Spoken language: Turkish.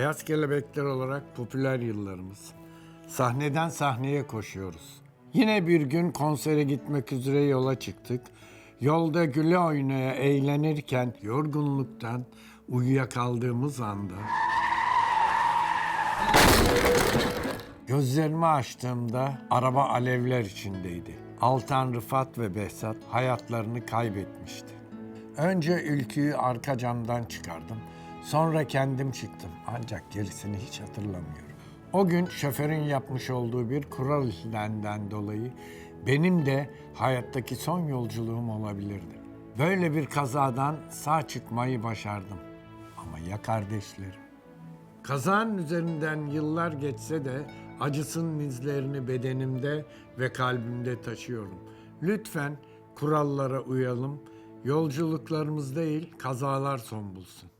Beyaz kelebekler olarak popüler yıllarımız. Sahneden sahneye koşuyoruz. Yine bir gün konsere gitmek üzere yola çıktık. Yolda güle oynaya eğlenirken yorgunluktan uyuyakaldığımız anda Gözlerimi açtığımda araba alevler içindeydi. Altan Rıfat ve Behzat hayatlarını kaybetmişti. Önce ülküyü arka camdan çıkardım. Sonra kendim çıktım. Ancak gerisini hiç hatırlamıyorum. O gün şoförün yapmış olduğu bir kural ihlalinden dolayı benim de hayattaki son yolculuğum olabilirdi. Böyle bir kazadan sağ çıkmayı başardım. Ama ya kardeşlerim? Kazanın üzerinden yıllar geçse de acısının izlerini bedenimde ve kalbimde taşıyorum. Lütfen kurallara uyalım. Yolculuklarımız değil, kazalar son bulsun.